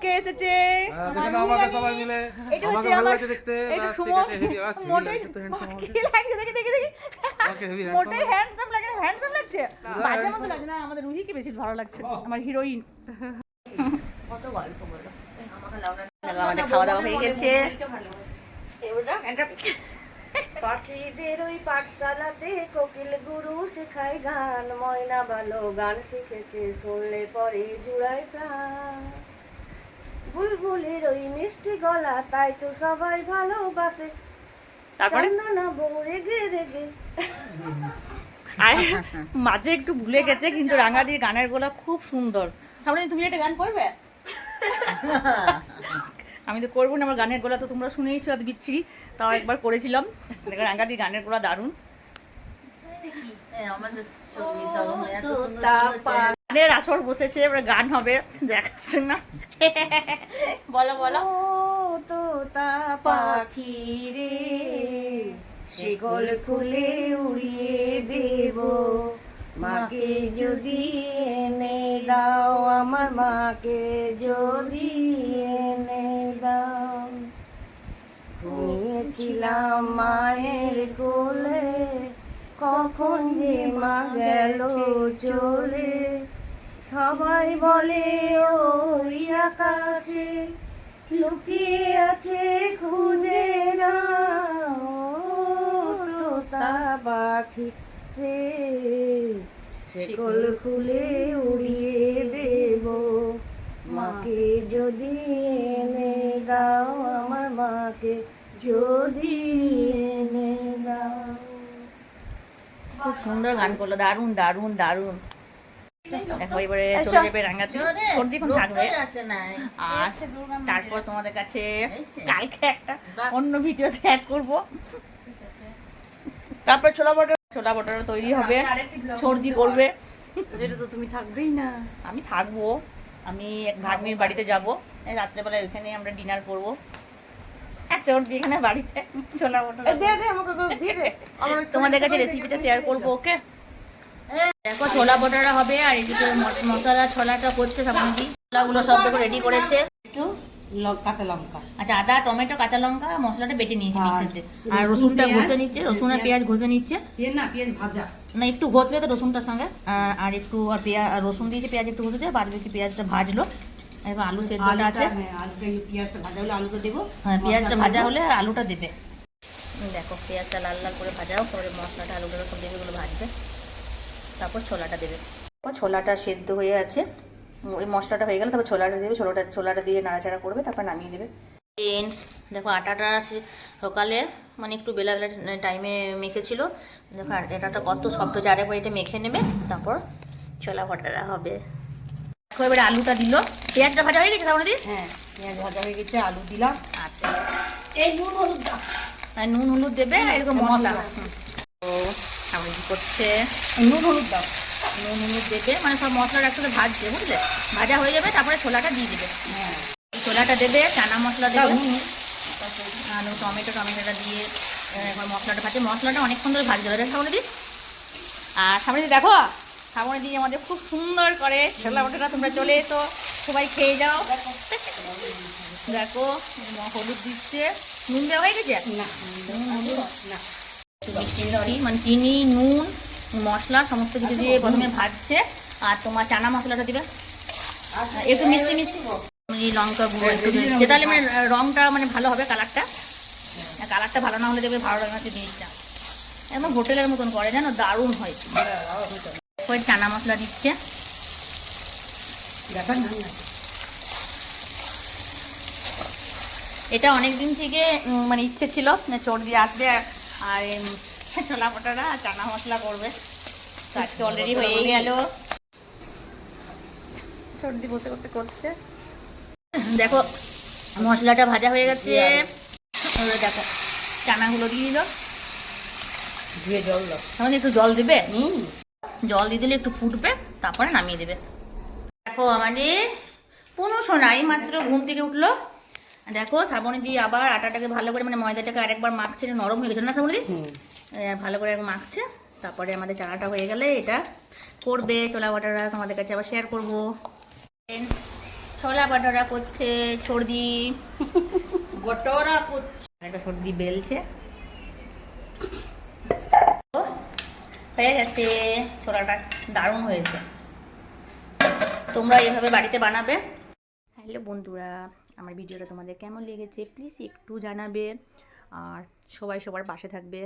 কে এসেছে? হ্যাঁ, আমাকে সবাই মিলে। এটা হচ্ছে আমার- দেখতে। এটা সুমন। আছে, হেভি, হেভি মোটেই- লাগছে তো handsome আমাকে। কি লাগছে দেখি দেখি দেখি। আমাকে heavy handsome মোটেই হ্যান্ডসাম লাগে হ্যান্ডসাম লাগছে? বাজে মতো লাগছে না আমাদের রুহিকে বেশি ভালো লাগছে আমার হিরোইন কত গল্প বলো। আমাদের খাওয়া দাওয়া হয়ে গেছে। পাখিদের ওই পাঠশালাতে কোকিল গুরু শেখায় গান ময়না ভালো গান শিখেছে শুনলে পরে জুড়ায় প্রাণ। বুলবুলের ওই মিষ্টি গলা তাই তো সবাই ভালোবাসে। তারপরে? না বউ রেগে রেগে আর মাঝে একটু ভুলে গেছে কিন্তু রাঙাদির গানের গলা খুব সুন্দর। সামনে তুমি একটা গান করবে? আমি তো করব না আমার গানের গলা তো তোমরা শুনেইছো এত বিচ্ছিরি। তাও একবার করেছিলাম। দেখো রাঙ্গাদির গানের গলা দারুণ। হ্যাঁ, আমাদের গানের আসর বসেছে, এবার গান হবে, দেখাচ্ছেন না। বলো বলো। তো তা পাখি রে সেগল খুলে উড়িয়ে দেব। মাকে যদি এনে দাও, আমার মাকে যদি এনে দাও। ঘুমিয়েছিলাম মায়ের কোলে, কখন যে মা গেল চলে। সবাই বলে ওই আকাশে লুকিয়ে আছে খুঁজে না পাখি রে। সেকল খুলে উড়িয়ে দেব। মাকে যদি এনে দাও, আমার মাকে যদি এনে দাও। খুব সুন্দর গান করল, দারুণ দারুণ দারুণ। দেখো এবারে চলে যাবে রাঙ্গাতে চলো রে, সর্দি এখন রোদ থাকবে। আর। তারপর তোমাদের কাছে কালকে একটা অন্য ভিডিও শেয়ার করব। তারপর ছোলা বটার ছোলা বটার তৈরি হবে। আমি সর্দি করবে যেটা তো তুমি থাকবেই না। আমি থাকব। আমি এক ভাগ্নির বাড়িতে যাব। রাত্রেবেলা ওইখানে আমরা ডিনার করব। হ্যাঁ সর্দি এখানে বাড়িতে। ছোলা বটার তোমাদের কাছে রেসিপিটা শেয়ার করব ওকে দেখো ছোলা বটারা হবে আর এদিকে মশ- মশলা ছোলাটা করছে সামনে ছোলাগুলো সব দেখো রেডি করেছে। একটু কাঁচা লঙ্কা। আচ্ছা আদা টমেটো কাঁচা লঙ্কা মশলাটা বেটে নিয়েছে আর মিক্সিতে আর রসুনটা ঘষে নিচ্ছে রসুন আর পেঁয়াজ ঘষে নিচ্ছে। পেঁয়াজ না পেঁয়াজ ভাজা। না একটু ঘষলে তো রসুনটার সঙ্গে। আর একটু আর পেঁয়াজ আর রসুন দিয়েছে পেঁয়াজ একটু ঘষেছে বাদ বাকি পেঁয়াজটা ভাজলো। এবার আলু সেদ্ধটা আছে। হ্যাঁ পেঁয়াজটা ভাজা হলে আলুটা দেবো। হ্যাঁ পেঁয়াজটা ভাজা হলে আলুটা দেবে। দেখো পেঁয়াজটা লাল লাল করে ভাজাও তারপরে মশলাটা আলুটা সব দেবে ভাজবে। তারপর ছোলাটা দেবে। ছোলাটা সেদ্ধ হয়ে আছে। ওই মশলাটা হয়ে গেলে তারপর ছোলাটা দেবে। ছোলাটা ছোলাটা দিয়ে নাড়াচাড়া করবে তারপর নামিয়ে দেবে। Friends, দেখো আটাটা সকালে মানে একটু বেলা বেলা টাইমে মেখেছিল। দেখো এটাটা কত সফট হচ্ছে আরেকবার এটা মেখে নেবে। তারপর ছোলা ভটারা হবে। দেখো এবারে আলুটা দিল। পেঁয়াজটা ভাজা হয়ে গেছে তাহলে হ্যাঁ পেঁয়াজ ভাজা হয়ে গেছে আলু দিলাম। আচ্ছা। এই নুন হলুদ নুন হলুদ দেবে আর এরকম মশলা। করছে। নুন হলুদ দাও। নুন হলুদ দেবে মানে সব মশলাটা একসাথে ভাজছে বুঝলে? ভাজা হয়ে যাবে তারপরে ছোলাটা দিয়ে দেবে। হ্যাঁ। ছোলাটা দেবে চানা মশলা দেবে। আলু টমেটো টমেটোটা দিয়ে একবার মশলাটা ভাজছে মশলাটা অনেকক্ষণ ধরে ভাজতে হবে সামনে দি আর সামনে দি দেখো? সামনে দিয়ে আমাদের খুব সুন্দর করে ছোলা ওটা তোমরা চলে এসো সবাই খেয়ে যাও। দেখো হলুদ দিচ্ছে। নুন দেওয়া হয়ে গেছে? না না। মিষ্টি মানে চিনি নুন মশলা সমস্ত কিছু দিয়ে প্রথমে ভাজছে। আর তোমার চানা মশলাটা দিবে। একটু মিষ্টি মিষ্টি। লঙ্কা গুঁড়ো একটু দিচ্ছে। তাহলে মানে রংটা মানে ভালো হবে কালারটা। কালারটা ভালো না হলে দেবে ভালো লাগে না জিনিসটা একদম হোটেলের মতন করে জানো? দারুণ হয়। চানা মশলা দিচ্ছে। এটা অনেক দিন থেকে মানে ইচ্ছে ছিল যে চোর আসবে আর- ছোলা পটারা চানা মশলা করবে। তো আজকে অলরেডি হয়ে গেল। সর্দি বসে বসে করছে। দেখো মশলাটা ভাজা হয়ে গেছে। দেখো চানাগুলো দিয়ে দিল। ধুয়ে জল দাও। তাহলে একটু জল দিবে? জল দিয়ে দিলে একটু ফুটবে তারপরে নামিয়ে দেবে। দেখো আমাদের পুনু এই মাত্র ঘুম থেকে উঠল। দেখো শ্রাবণী দিয়ে আবার আটাটাকে ভালো করে মানে ময়দাটাকে আরেকবার মাখছে নরম হয়ে গেছে না শ্রাবণী হুম। ভালো করে একবার মাখছে তারপরে আমাদের চানাটা হয়ে গেলে এটা করবে ছোলা বাটারা তোমাদের কাছে আবার শেয়ার করব। ছোলা বাটোরা করছে সর্দি। বটরা করছে একটা সর্দি বেলছে। হয়ে গেছে ছোলাটা দারুণ হয়েছে। তোমরা এভাবে বাড়িতে বানাবে। হ্যালো বন্ধুরা আমার ভিডিওটা তোমাদের কেমন লেগেছে প্লিজ একটু জানাবে। আর সবাই সবার পাশে থাকবে।